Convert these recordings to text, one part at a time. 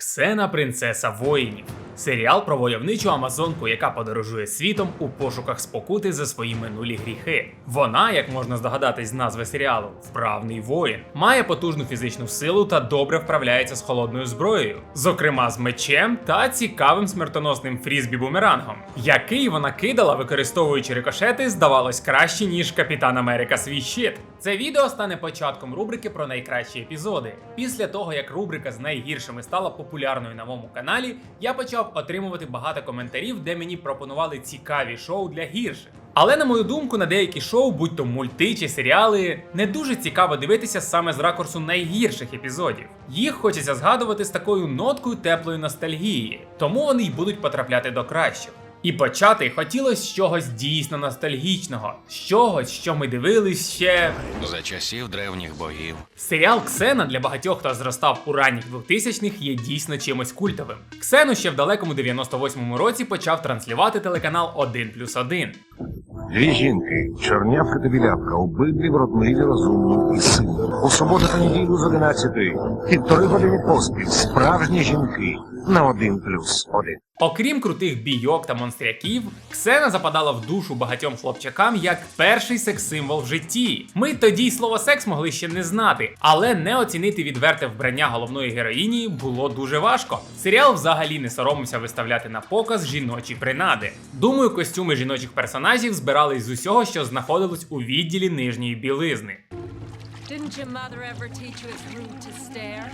Ксена принцеса воїнів. Серіал про войовничу амазонку, яка подорожує світом у пошуках спокути за свої минулі гріхи. Вона, як можна здогадатись з назви серіалу, вправний воїн, має потужну фізичну силу та добре вправляється з холодною зброєю, зокрема з мечем та цікавим смертоносним фрізбі-бумерангом, який вона кидала, використовуючи рикошети, здавалось краще ніж Капітан Америка свій щит. Це відео стане початком рубрики про найкращі епізоди. Після того, як рубрика з найгіршими стала популярною на моєму каналі, я почав отримувати багато коментарів, де мені пропонували цікаві шоу для гірших. Але на мою думку, на деякі шоу, будь то мульти чи серіали, не дуже цікаво дивитися саме з ракурсу найгірших епізодів. Їх хочеться згадувати з такою ноткою теплої ностальгії, тому вони й будуть потрапляти до кращих. І почати хотілося з чогось дійсно ностальгічного, з чогось, що ми дивились ще. За часів древніх богів. Серіал Ксена для багатьох, хто зростав у ранніх 2000-х, є дійсно чимось культовим. Ксену ще в далекому 98-му році почав транслювати телеканал 1 плюс 1. Дві жінки, чорнявка та білявка, обидві вродливі, розумні і сильні. У суботу та неділю з 11 півтори години поспіль. Справжні жінки на один плюс один. Окрім крутих бійок та монстряків, Ксена западала в душу багатьом хлопчакам як перший секс-символ в житті. Ми тоді й слово секс могли ще не знати, але не оцінити відверте вбрання головної героїні було дуже важко. Серіал взагалі не соромився виставляти на показ жіночі принади. Думаю, костюми жіночих персонажів збирались з усього, що знаходилось у відділі нижньої білизни. Didn't your mother ever teach you it's rude to stare?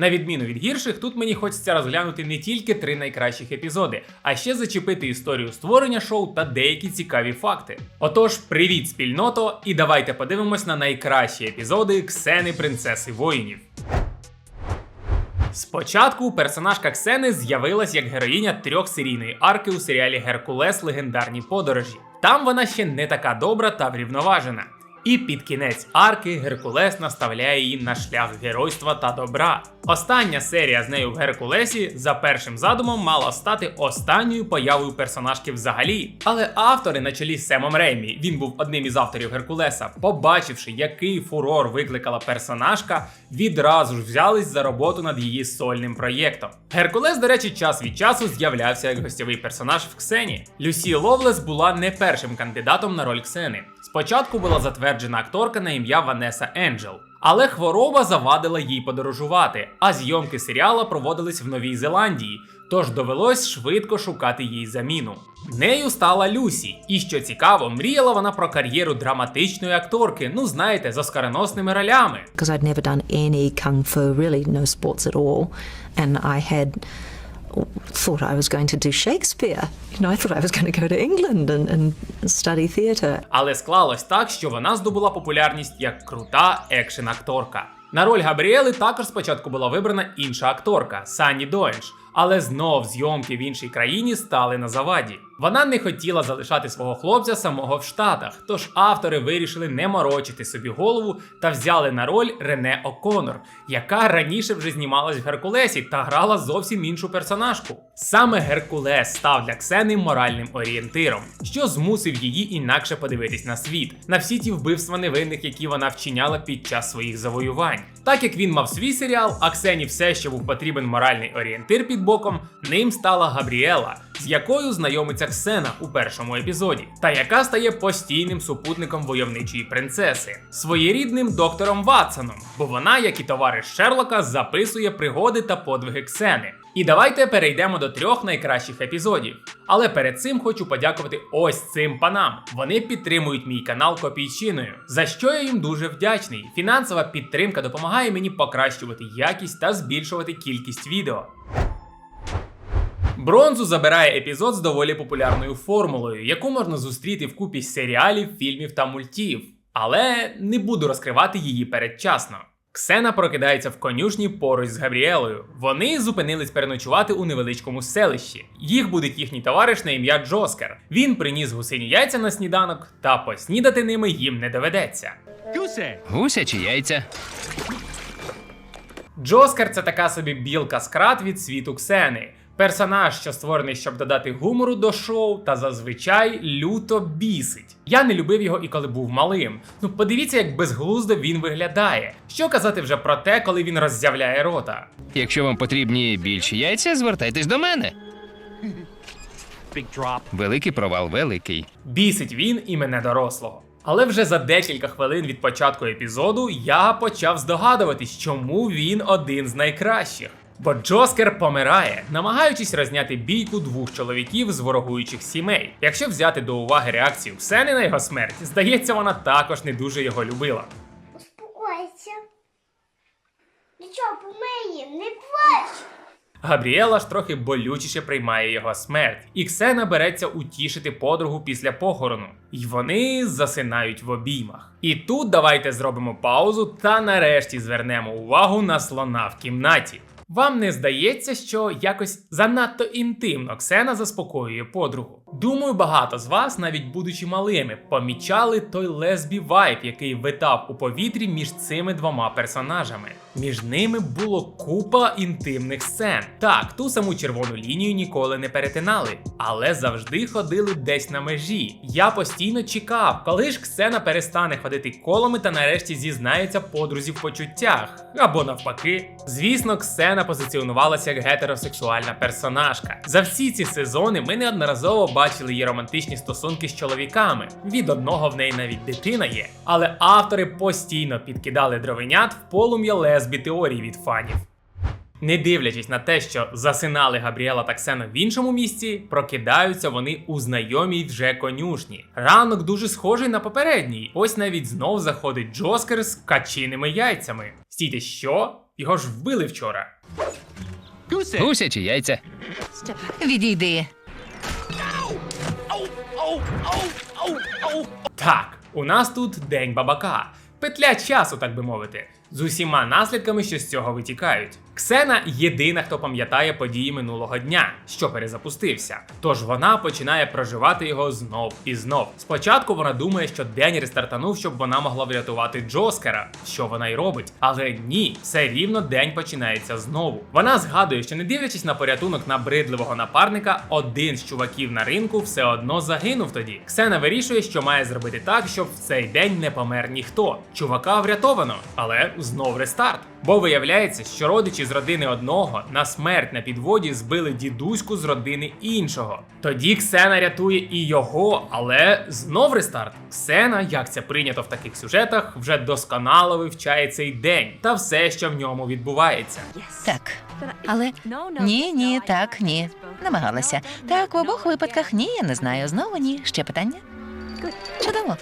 На відміну від гірших, тут мені хочеться розглянути не тільки три найкращих епізоди, а ще зачепити історію створення шоу та деякі цікаві факти. Отож, привіт, спільното, і давайте подивимось на найкращі епізоди Ксени Принцеси воїнів. Спочатку персонажка Ксени з'явилась як героїня трьохсерійної арки у серіалі Геркулес Легендарні подорожі. Там вона ще не така добра та врівноважена. І під кінець арки Геркулес наставляє її на шлях геройства та добра. Остання серія з нею в Геркулесі за першим задумом мала стати останньою появою персонажки взагалі. Але автори на чолі з Семом Реймі, він був одним із авторів Геркулеса, побачивши, який фурор викликала персонажка, відразу ж взялись за роботу над її сольним проєктом. Геркулес, до речі, час від часу з'являвся як гостєвий персонаж в Ксені. Люсі Ловлес була не першим кандидатом на роль Ксени. Спочатку була затверджена акторка на ім'я Ванеса Енджел. Але хвороба завадила їй подорожувати, а зйомки серіала проводились в Новій Зеландії, тож довелось швидко шукати їй заміну. Нею стала Люсі, і що цікаво, мріяла вона про кар'єру драматичної акторки, ну знаєте, з оскароносnими ролями. because I'd never done any and I had thought I was going to do Shakespeare. You know, I thought I was going to go to England and, and study theater. Але склалось так, що вона здобула популярність як крута екшен-акторка. На роль Габріели також спочатку була вибрана інша акторка Санні Дойнш, але знов зйомки в іншій країні стали на заваді. Вона не хотіла залишати свого хлопця самого в Штатах, тож автори вирішили не морочити собі голову та взяли на роль Рене О'Конор, яка раніше вже знімалась в Геркулесі та грала зовсім іншу персонажку. Саме Геркулес став для Ксени моральним орієнтиром, що змусив її інакше подивитись на світ, на всі ті вбивства невинних, які вона вчиняла під час своїх завоювань. Так як він мав свій серіал, а Ксені все ще був потрібен моральний орієнтир під боком, ним стала Габріела, з якою знайомиться Ксена у першому епізоді, та яка стає постійним супутником войовничої принцеси, своєрідним доктором Ватсоном, бо вона, як і товариш Шерлока, записує пригоди та подвиги Ксени. І давайте перейдемо до трьох найкращих епізодів. Але перед цим хочу подякувати ось цим панам. Вони підтримують мій канал копійчиною, за що я їм дуже вдячний. Фінансова підтримка допомагає мені покращувати якість та збільшувати кількість відео. Бронзу забирає епізод з доволі популярною формулою, яку можна зустріти в купі серіалів, фільмів та мультів. Але не буду розкривати її передчасно. Ксена прокидається в конюшні поруч з Габріелою. Вони зупинились переночувати у невеличкому селищі. Їх буде їхній товариш на ім'я Джоскер. Він приніс гусині яйця на сніданок, та поснідати ними їм не доведеться. Гусячі яйця. Джоскер це така собі білка скрат від світу Ксени. Персонаж, що створений, щоб додати гумору до шоу, та зазвичай люто бісить. Я не любив його і коли був малим. Ну подивіться, як безглуздо він виглядає. Що казати вже про те, коли він роззявляє рота. Якщо вам потрібні більші яйця, звертайтесь до мене. Великий провал, великий. Бісить він і мене дорослого. Але вже за декілька хвилин від початку епізоду я почав здогадуватись, чому він один з найкращих. Бо Джоскер помирає, намагаючись розняти бійку двох чоловіків з ворогуючих сімей. Якщо взяти до уваги реакцію Ксени на його смерть, здається, вона також не дуже його любила. Успокойся. Нічого, помиємо, не плач. Габріела ж трохи болючіше приймає його смерть, і Ксена береться утішити подругу після похорону. І вони засинають в обіймах. І тут давайте зробимо паузу та нарешті звернемо увагу на слона в кімнаті. Вам не здається, що якось занадто інтимно Ксена заспокоює подругу? Думаю, багато з вас, навіть будучи малими, помічали той лесбі вайб, який витав у повітрі між цими двома персонажами. Між ними було купа інтимних сцен. Так, ту саму червону лінію ніколи не перетинали, але завжди ходили десь на межі. Я постійно чекав, коли ж Ксена перестане ходити колами та нарешті зізнається подрузі в почуттях. Або навпаки. Звісно, Ксена позиціонувалася як гетеросексуальна персонажка. За всі ці сезони ми неодноразово бачили її романтичні стосунки з чоловіками. Від одного в неї навіть дитина є. Але автори постійно підкидали дровенят в полум'я лесбі теорій від фанів. Не дивлячись на те, що засинали Габріела та Ксена в іншому місці, прокидаються вони у знайомій вже конюшні. Ранок дуже схожий на попередній. Ось навіть знов заходить Джоскер з качиними яйцями. Стійте, що? Його ж вбили вчора. Гусячі яйця. Відійди. Так, у нас тут день бабака. Петля часу, так би мовити, з усіма наслідками, що з цього витікають. Ксена єдина, хто пам'ятає події минулого дня, що перезапустився. Тож вона починає проживати його знов і знов. Спочатку вона думає, що день рестартанув, щоб вона могла врятувати Джоскера, що вона й робить. Але ні, все рівно день починається знову. Вона згадує, що не дивлячись на порятунок набридливого напарника, один з чуваків на ринку все одно загинув тоді. Ксена вирішує, що має зробити так, щоб в цей день не помер ніхто. Чувака врятовано, але знов рестарт. Бо виявляється, що родичі з родини одного на смерть на підводі збили дідуську з родини іншого. Тоді Ксена рятує і його, але знов рестарт. Ксена, як це прийнято в таких сюжетах, вже досконало вивчає цей день та все, що в ньому відбувається. Так. Але ні, ні, так, ні. Намагалася. Так, в обох випадках ні, я не знаю. Знову ні. Ще питання? Чудово.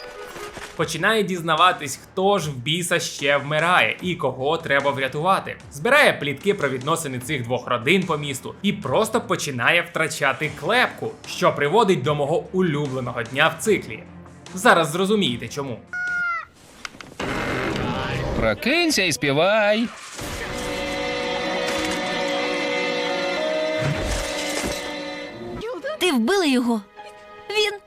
Починає дізнаватись, хто ж в біса ще вмирає і кого треба врятувати. Збирає плітки про відносини цих двох родин по місту і просто починає втрачати клепку, що приводить до мого улюбленого дня в циклі. Зараз зрозумієте чому. Прокинься і співай. Ти вбила його. Він.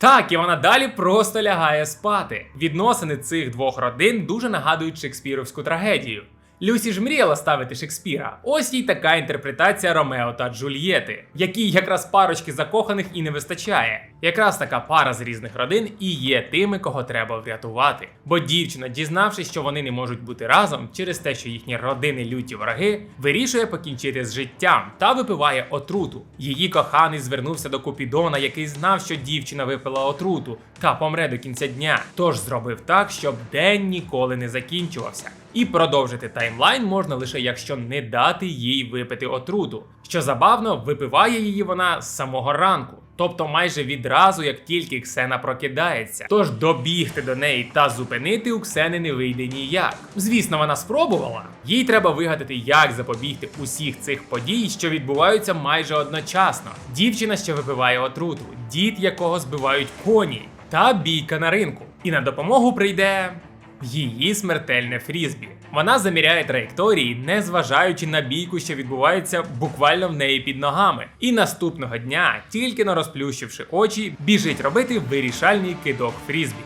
Так, і вона далі просто лягає спати. Відносини цих двох родин дуже нагадують шекспіровську трагедію. Люсі ж мріяла ставити Шекспіра. Ось їй така інтерпретація Ромео та Джульєти, якій якраз парочки закоханих і не вистачає. Якраз така пара з різних родин і є тими, кого треба врятувати. Бо дівчина, дізнавшись, що вони не можуть бути разом через те, що їхні родини люті враги, вирішує покінчити з життям та випиває отруту. Її коханий звернувся до Купідона, який знав, що дівчина випила отруту та помре до кінця дня. Тож зробив так, щоб день ніколи не закінчувався. І продовжити таймлайн можна лише якщо не дати їй випити отруту. Що забавно, випиває її вона з самого ранку. Тобто майже відразу, як тільки Ксена прокидається. Тож добігти до неї та зупинити у Ксени не вийде ніяк. Звісно, вона спробувала. Їй треба вигадати, як запобігти усіх цих подій, що відбуваються майже одночасно. Дівчина ще випиває отруту, дід якого збивають коні, та бійка на ринку. І на допомогу прийде її смертельне фрізбі. Вона заміряє траєкторії, не зважаючи на бійку, що відбувається буквально в неї під ногами. І наступного дня, тільки но розплющивши очі, біжить робити вирішальний кидок фрізбі.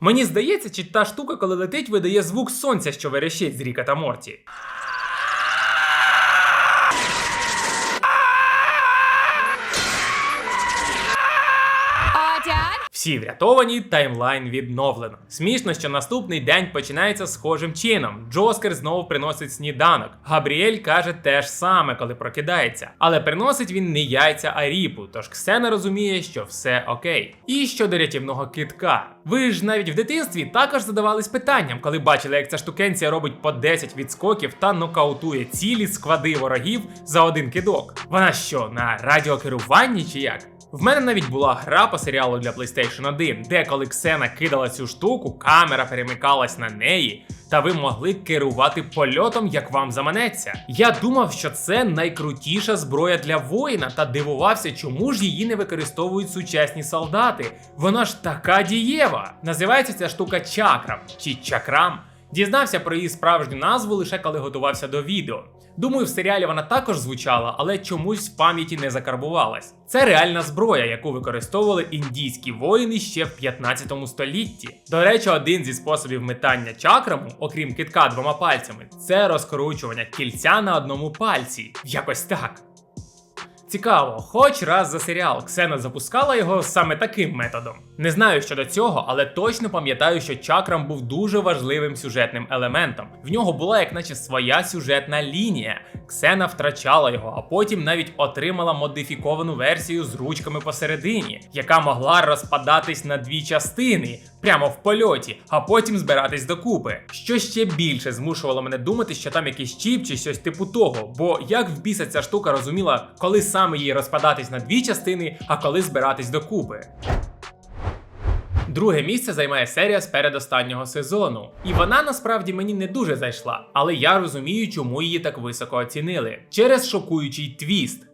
Мені здається, чи та штука, коли летить, видає звук сонця, що верещить з Ріка та Морті. Всі врятовані, таймлайн відновлено. Смішно, що наступний день починається схожим чином. Джоскер знову приносить сніданок. Габріель каже те ж саме, коли прокидається. Але приносить він не яйця, а ріпу, тож Ксена розуміє, що все окей. І щодо рятівного китка. Ви ж навіть в дитинстві також задавались питанням, коли бачили, як ця штукенція робить по 10 відскоків та нокаутує цілі склади ворогів за один кидок. Вона що, на радіокеруванні чи як? В мене навіть була гра по серіалу для PlayStation 1, де коли Ксена кидала цю штуку, камера перемикалась на неї, та ви могли керувати польотом, як вам заманеться. Я думав, що це найкрутіша зброя для воїна, та дивувався, чому ж її не використовують сучасні солдати. Вона ж така дієва. Називається ця штука чакрам чи чакрам. Дізнався про її справжню назву лише коли готувався до відео. Думаю, в серіалі вона також звучала, але чомусь в пам'яті не закарбувалась. Це реальна зброя, яку використовували індійські воїни ще в 15 столітті. До речі, один зі способів метання чакраму, окрім китка двома пальцями, це розкручування кільця на одному пальці. Якось так. Цікаво, хоч раз за серіал Ксена запускала його саме таким методом. Не знаю щодо цього, але точно пам'ятаю, що чакрам був дуже важливим сюжетним елементом. В нього була як наче своя сюжетна лінія. Ксена втрачала його, а потім навіть отримала модифіковану версію з ручками посередині, яка могла розпадатись на дві частини прямо в польоті, а потім збиратись докупи. Що ще більше змушувало мене думати, що там якийсь чіп чи щось типу того. Бо як в біса ця штука розуміла, коли саме їй розпадатись на дві частини, а коли збиратись докупи. Друге місце займає серія з передостаннього сезону, і вона насправді мені не дуже зайшла, але я розумію, чому її так високо оцінили. Через шокуючий твіст.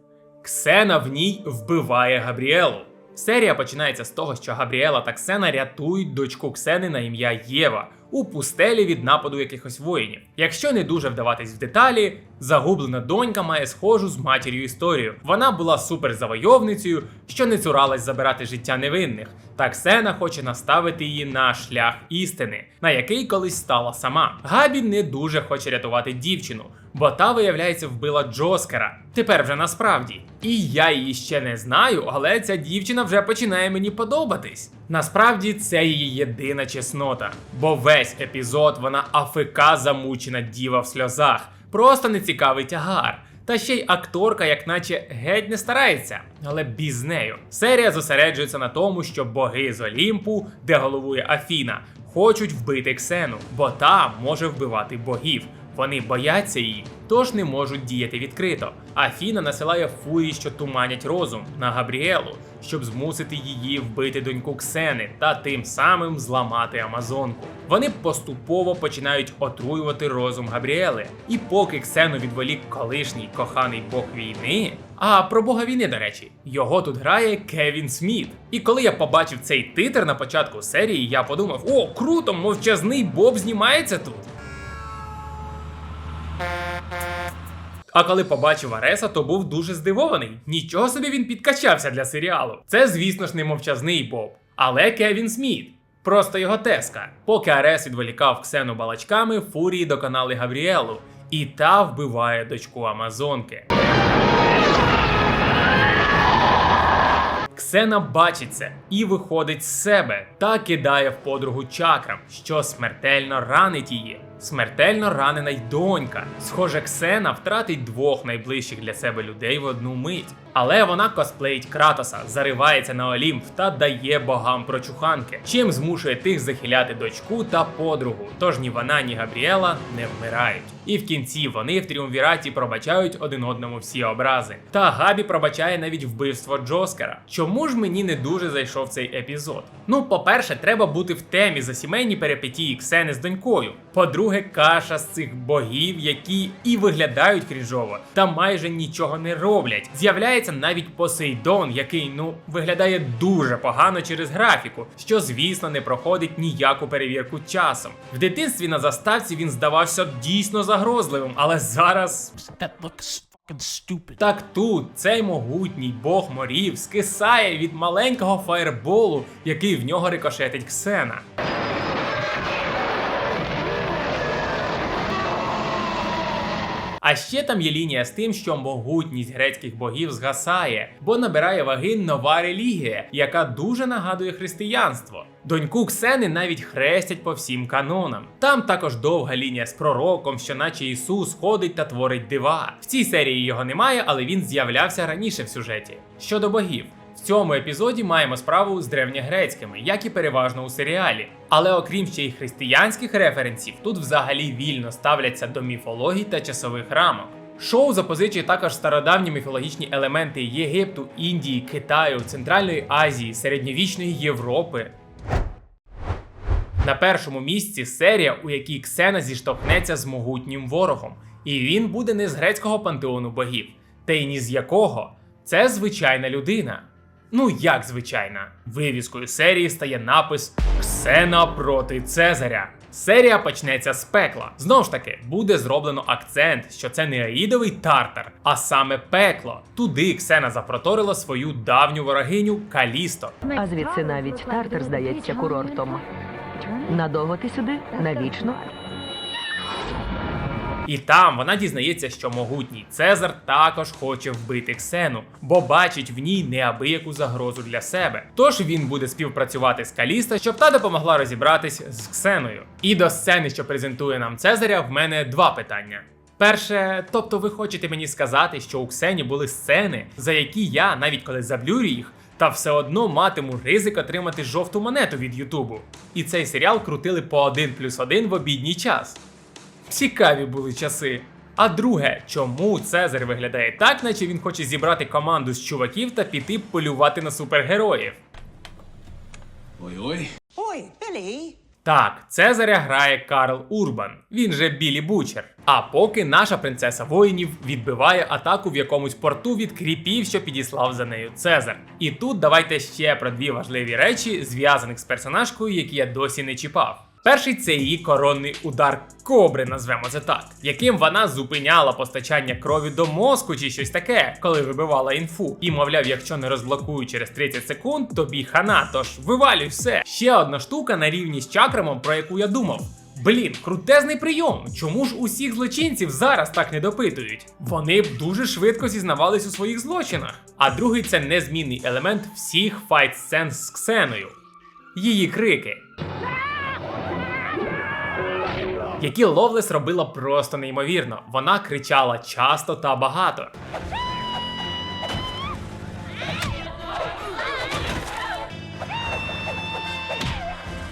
Ксена в ній вбиває Габріелу. Серія починається з того, що Габріела та Ксена рятують дочку Ксени на ім'я Єва у пустелі від нападу якихось воїнів. Якщо не дуже вдаватись в деталі, загублена донька має схожу з матір'ю історію. Вона була суперзавойовницею, що не цуралась забирати життя невинних. Та Ксена хоче наставити її на шлях істини, на який колись стала сама. Габі не дуже хоче рятувати дівчину, бо та, виявляється, вбила Джоскера. Тепер вже насправді. І я її ще не знаю, але ця дівчина вже починає мені подобатись. Насправді це її єдина чеснота, бо весь епізод вона АФК замучена діва в сльозах, просто нецікавий тягар. Та ще й акторка, як наче геть не старається, але біз нею. Серія зосереджується на тому, що боги з Олімпу, де головує Афіна, хочуть вбити Ксену, бо та може вбивати богів. Вони бояться її, тож не можуть діяти відкрито. Афіна насилає фурії, що туманять розум на Габріелу, щоб змусити її вбити доньку Ксени та тим самим зламати Амазонку. Вони поступово починають отруювати розум Габріели. І поки Ксену відволік колишній коханий бог війни. А про бога війни, до речі, його тут грає Кевін Сміт. І коли я побачив цей титр на початку серії, я подумав: о, круто, мовчазний Боб знімається тут. А коли побачив Ареса, то був дуже здивований. Нічого собі він підкачався для серіалу. Це, звісно ж, не мовчазний Боб, але Кевін Сміт. Просто його теска. Поки Арес відволікав Ксену балачками, фурії доконали Габріелу, і та вбиває дочку Амазонки. Ксена бачить це і виходить з себе та кидає в подругу чакрам, що смертельно ранить її. Смертельно ранена й донька. Схоже, Ксена втратить двох найближчих для себе людей в одну мить. Але вона косплеїть Кратоса, заривається на Олімп та дає богам прочуханки, чим змушує тих захиляти дочку та подругу. Тож ні вона, ні Габріела не вмирають. І в кінці вони в тріумвіраті пробачають один одному всі образи. Та Габі пробачає навіть вбивство Джоскера. Чому ж мені не дуже зайшов цей епізод? Ну, по-перше, треба бути в темі за сімейні перипетії Ксени з донькою. По-друге, каша з цих богів, які і виглядають крінжово, та майже нічого не роблять. З'являється навіть Посейдон, який ну виглядає дуже погано через графіку, що звісно не проходить ніяку перевірку часом. В дитинстві на заставці він здавався дійсно загрозливим, але зараз так тут цей могутній бог морів скисає від маленького фаєрболу, який в нього рикошетить Ксена. А ще там є лінія з тим, що могутність грецьких богів згасає, бо набирає ваги нова релігія, яка дуже нагадує християнство. Доньку Ксени навіть хрестять по всім канонам. Там також довга лінія з пророком, що наче Ісус ходить та творить дива. В цій серії його немає, але він з'являвся раніше в сюжеті. Щодо богів. Цьому епізоді маємо справу з древньогрецькими, як і переважно у серіалі. Але окрім ще й християнських референсів, тут взагалі вільно ставляться до міфологій та часових рамок. Шоу запозичує також стародавні міфологічні елементи Єгипту, Індії, Китаю, Центральної Азії, середньовічної Європи. На першому місці серія, у якій Ксена зіштовхнеться з могутнім ворогом, і він буде не з грецького пантеону богів, та й ні з якого. Це звичайна людина. Ну як звичайна? Вивіскою серії стає напис Ксена проти Цезаря. Серія почнеться з пекла. Знову ж таки, буде зроблено акцент, що це не Аїдовий тартар, а саме пекло. Туди Ксена запроторила свою давню ворогиню Калісто. А звідси навіть Тартер здається курортом. Надовго ти сюди? Навічно? І там вона дізнається, що могутній Цезар також хоче вбити Ксену, бо бачить в ній неабияку загрозу для себе. Тож він буде співпрацювати з Калісто, щоб та допомогла розібратись з Ксеною. І до сцени, що презентує нам Цезаря, в мене два питання. Перше, тобто ви хочете мені сказати, що у Ксені були сцени, за які я, навіть коли заблюрю їх, та все одно матиму ризик отримати жовту монету від Ютубу. І цей серіал крутили по 1 плюс 1 в обідній час. Цікаві були часи. А друге, чому Цезар виглядає так, наче він хоче зібрати команду з чуваків та піти полювати на супергероїв? Oi, Billy. Так, Цезаря грає Карл Урбан, він же Білі Бучер. А поки наша принцеса воїнів відбиває атаку в якомусь порту від кріпів, що підіслав за нею Цезар. І тут давайте ще про дві важливі речі, зв'язаних з персонажкою, які я досі не чіпав. Перший це її коронний удар кобри, назвемо це так, яким вона зупиняла постачання крові до мозку чи щось таке, коли вибивала інфу. І мовляв, якщо не розблокую через 30 секунд, тобі хана, тож вивалюй все. Ще одна штука на рівні з чакрамом, про яку я думав. Блін, крутезний прийом. Чому ж усіх злочинців зараз так не допитують? Вони б дуже швидко зізнавались у своїх злочинах. А другий це незмінний елемент всіх файт сцен з Ксеною. Її крики. Які Ловлес робила просто неймовірно. Вона кричала часто та багато.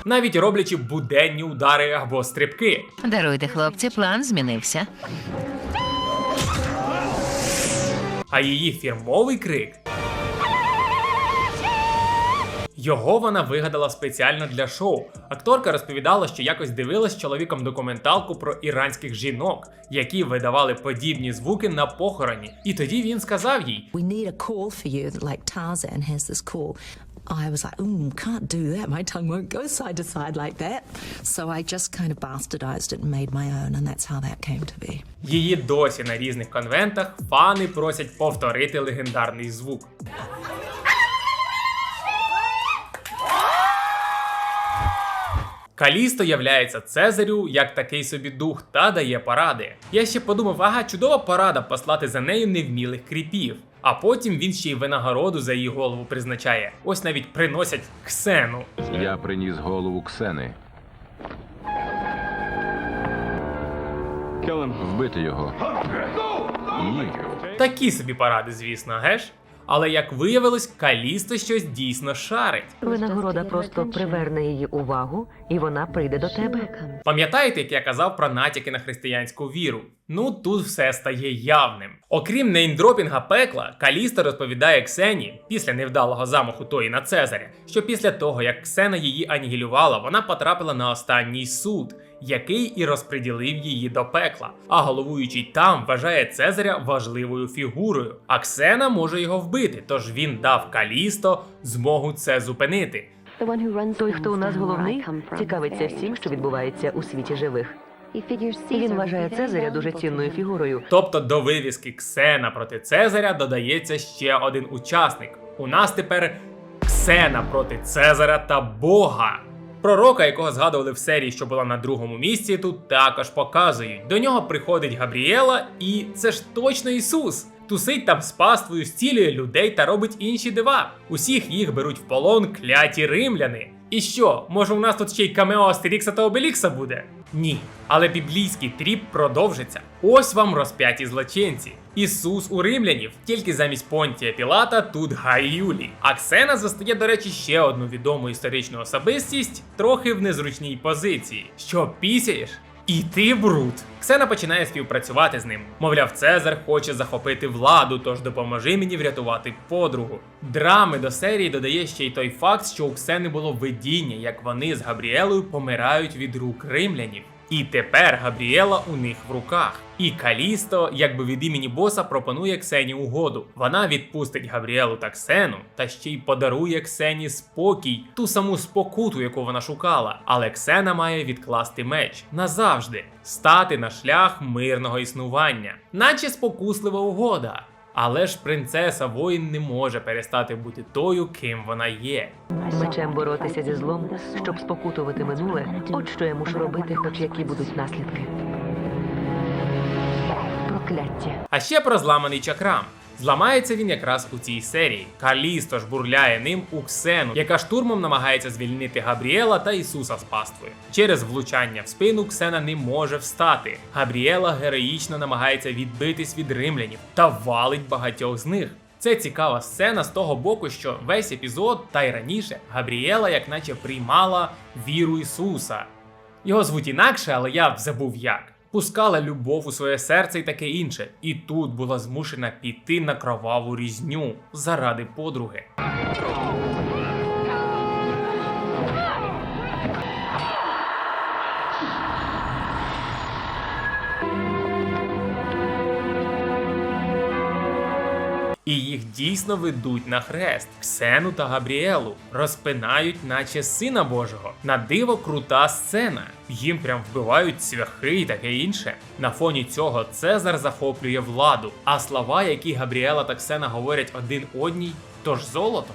Навіть роблячи буденні удари або стрибки. Даруйте, хлопці, план змінився. А її фірмовий крик. Його вона вигадала спеціально для шоу. Акторка розповідала, що якось дивилась чоловіком документалку про іранських жінок, які видавали подібні звуки на похороні. І тоді він сказав їй: We need a call for you, like Tarzan has this call. I was like, mm, can't do that. My tongue won't go side to side like that. So I just kind of bastardized it and made my own, and that's how that came to be. Її досі на різних конвентах фани просять повторити легендарний звук. Калісто являється Цезарю як такий собі дух та дає поради. Я ще подумав, ага, чудова порада послати за нею невмілих кріпів. А потім він ще й винагороду за її голову призначає. Ось навіть приносять ксену. Я приніс голову Ксени. Вбити його. Ні. Такі собі поради, звісно, геш? Але як виявилось, Калісто щось дійсно шарить. Винагорода просто приверне її увагу, і вона прийде до тебе. Пам'ятаєте, як я казав про натяки на християнську віру? Ну тут все стає явним. Окрім неймдропінга пекла, Калісто розповідає Ксені після невдалого замаху тої на Цезаря, що після того, як Ксена її анігілювала, вона потрапила на останній суд, який і розподілив її до пекла. А головуючий там вважає Цезаря важливою фігурою. А Ксена може його вбити, тож він дав Калісто змогу це зупинити. Той, хто у нас головний, цікавиться всім, що відбувається у світі живих. І він вважає Цезаря дуже цінною фігурою. Тобто до вивіски Ксена проти Цезаря додається ще один учасник. У нас тепер Ксена проти Цезаря та Бога. Пророка, якого згадували в серії, що була на другому місці, тут також показують. До нього приходить Габріела, і це ж точно Ісус. Тусить там з паствою, зцілює людей та робить інші дива. Усіх їх беруть в полон кляті римляни. І що, може у нас тут ще й камео Астерікса та Обелікса буде? Ні. Але біблійський тріп продовжиться. Ось вам розп'яті злочинці. Ісус у римлянів, тільки замість Понтія Пілата тут Гай Юлій. А Ксена застає, до речі, ще одну відому історичну особистість, трохи в незручній позиції. Що пісяєш? І ти бруд. Ксена починає співпрацювати з ним. Мовляв, Цезар хоче захопити владу, тож допоможи мені врятувати подругу. Драми до серії додає ще й той факт, що у Ксени було видіння, як вони з Габріелою помирають від рук римлянів. І тепер Габріела у них в руках. І Калісто, якби від імені боса, пропонує Ксені угоду. Вона відпустить Габріелу та Ксену, та ще й подарує Ксені спокій, ту саму спокуту, яку вона шукала. Але Ксена має відкласти меч назавжди, стати на шлях мирного існування, наче спокуслива угода. Але ж принцеса воїн не може перестати бути тою, ким вона є. Мечем боротися зі злом, щоб спокутувати минуле. От що я мушу робити, хоч які будуть наслідки. Прокляття. А ще про зламаний чакрам. Зламається він якраз у цій серії. Калісто ж бурляє ним у Ксену, яка штурмом намагається звільнити Габріела та Ісуса з паствою. Через влучання в спину Ксена не може встати. Габріела героїчно намагається відбитись від римлянів та валить багатьох з них. Це цікава сцена з того боку, що весь епізод, та й раніше, Габріела як наче приймала віру Ісуса. Його звуть інакше, але я забув як. Пускала любов у своє серце і таке інше, і тут була змушена піти на кроваву різню заради подруги. І їх дійсно ведуть на хрест Ксену та Габріелу, розпинають, наче сина Божого. На диво крута сцена. Їм прям вбивають цвяхи і таке інше. На фоні цього Цезар захоплює владу, а слова, які Габріела та Ксена говорять один одній, тож золото.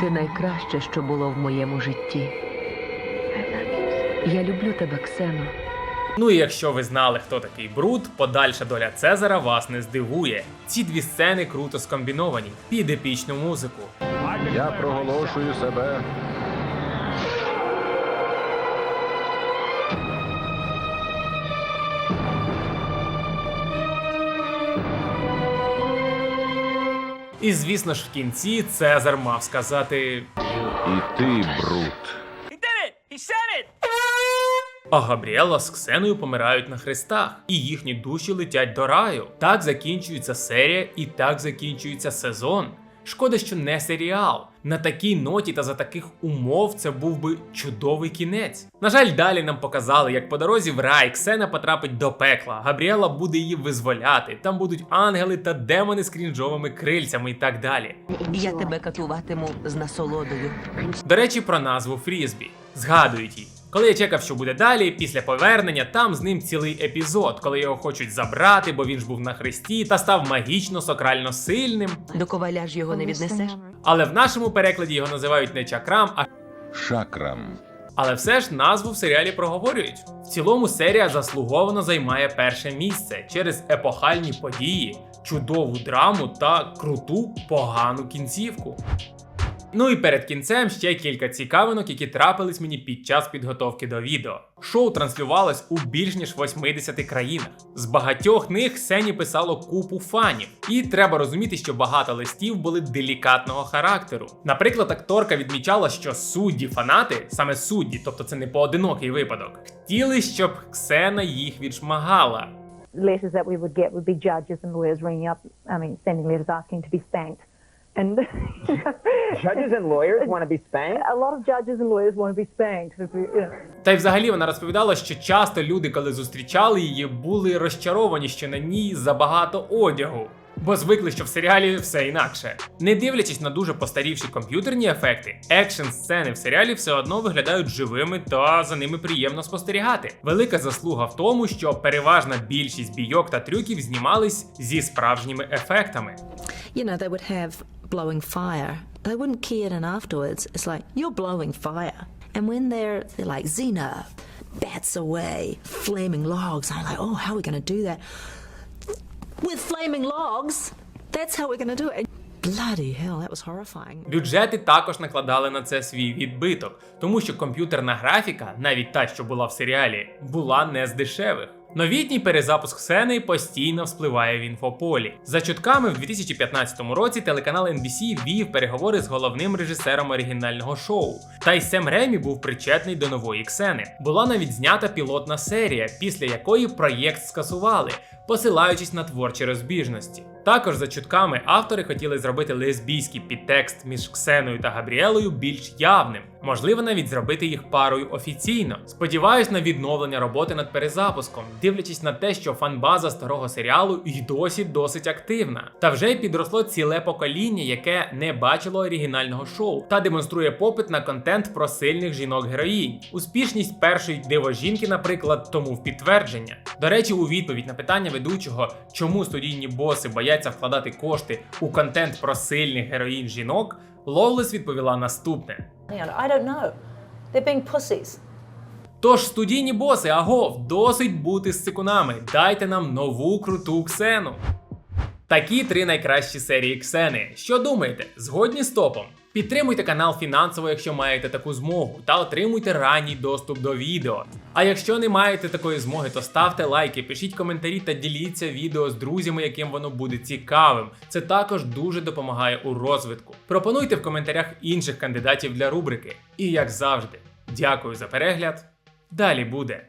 Ти найкраще, що було в моєму житті. Я люблю тебе, Ксено. Ну і якщо ви знали, хто такий Брут, подальша доля Цезара вас не здивує. Ці дві сцени круто скомбіновані під епічну музику. Я проголошую себе. І звісно ж в кінці Цезар мав сказати. І ти, Брут. А Габріела з Ксеною помирають на хрестах, і їхні душі летять до раю. Так закінчується серія, і так закінчується сезон. Шкода, що не серіал. На такій ноті та за таких умов це був би чудовий кінець. На жаль, далі нам показали, як по дорозі в рай Ксена потрапить до пекла. Габріела буде її визволяти. Там будуть ангели та демони з крінжовими крильцями і так далі. Я тебе катуватиму з насолодою. До речі, про назву Фрізбі. Згадують її. Коли я чекав, що буде далі, після повернення, там з ним цілий епізод, коли його хочуть забрати, бо він ж був на хресті та став магічно сакрально сильним. До коваля ж його не віднесеш. Але в нашому перекладі його називають не чакрам, а Шакрам. але все ж назву в серіалі проговорюють. В цілому серія заслуговано займає перше місце через епохальні події, чудову драму та круту погану кінцівку. Ну і перед кінцем ще кілька цікавинок, які трапились мені під час підготовки до відео. Шоу транслювалось у більш ніж 80 країнах. З багатьох них Сені писало купу фанів. І треба розуміти, що багато листів були делікатного характеру. Наприклад, акторка відмічала, що судді фанати, саме судді, тобто це не поодинокий випадок, хотіли, щоб Ксена їх відшмагала. letters that we would get would be judges and lawyers ringing up, I mean, sending letters asking to be spanked. And Judges and lawyers want to be spanked? a lot of judges and lawyers want to be spanked. You know. Та й взагалі вона розповідала, що часто люди, коли зустрічали її, були розчаровані, що на ній забагато одягу. Бо звикли, що в серіалі все інакше. Не дивлячись на дуже постарівші комп'ютерні ефекти, екшн сцени в серіалі все одно виглядають живими та за ними приємно спостерігати. Велика заслуга в тому, що переважна більшість бійок та трюків знімались зі справжніми ефектами. You know, they would have blowing fire. They wouldn't key it in afterwards. It's like, you're blowing fire. And when they're they're like Xena bats away flaming logs, I'm like, oh, how are we going do that with flaming logs? That's how we're to do it. Bloody hell, that was horrifying. Бюджети також накладали на це свій відбиток, тому що комп'ютерна графіка, навіть та, що була в серіалі, була не з дешевих. Новітній перезапуск сцени постійно вспливає в інфополі. За чутками, в 2015 році телеканал NBC вів переговори з головним режисером оригінального шоу. Та й Сем Ремі був причетний до нової ксени. Була навіть знята пілотна серія, після якої проєкт скасували, посилаючись на творчі розбіжності. Також за чутками автори хотіли зробити лесбійський підтекст між Ксеною та Габріелою більш явним, можливо, навіть зробити їх парою офіційно. Сподіваюсь на відновлення роботи над перезапуском, дивлячись на те, що фанбаза старого серіалу й досі досить активна. Та вже й підросло ціле покоління, яке не бачило оригінального шоу та демонструє попит на контент про сильних жінок-героїнь. Успішність першої дивожінки, наприклад, тому в підтвердження. До речі, у відповідь на питання ведучого, чому студійні боси бояться вкладати кошти у контент про сильних героїнь жінок, Ловлес відповіла наступне. I don't know. They're being pussies. Тож, студійні боси, агов, досить бути з цикунами. Дайте нам нову круту ксену. Такі три найкращі серії ксени. Що думаєте? Згодні з топом? Підтримуйте канал фінансово, якщо маєте таку змогу, та отримуйте ранній доступ до відео. А якщо не маєте такої змоги, то ставте лайки, пишіть коментарі та діліться відео з друзями, яким воно буде цікавим. Це також дуже допомагає у розвитку. Пропонуйте в коментарях інших кандидатів для рубрики. І як завжди, дякую за перегляд. Далі буде.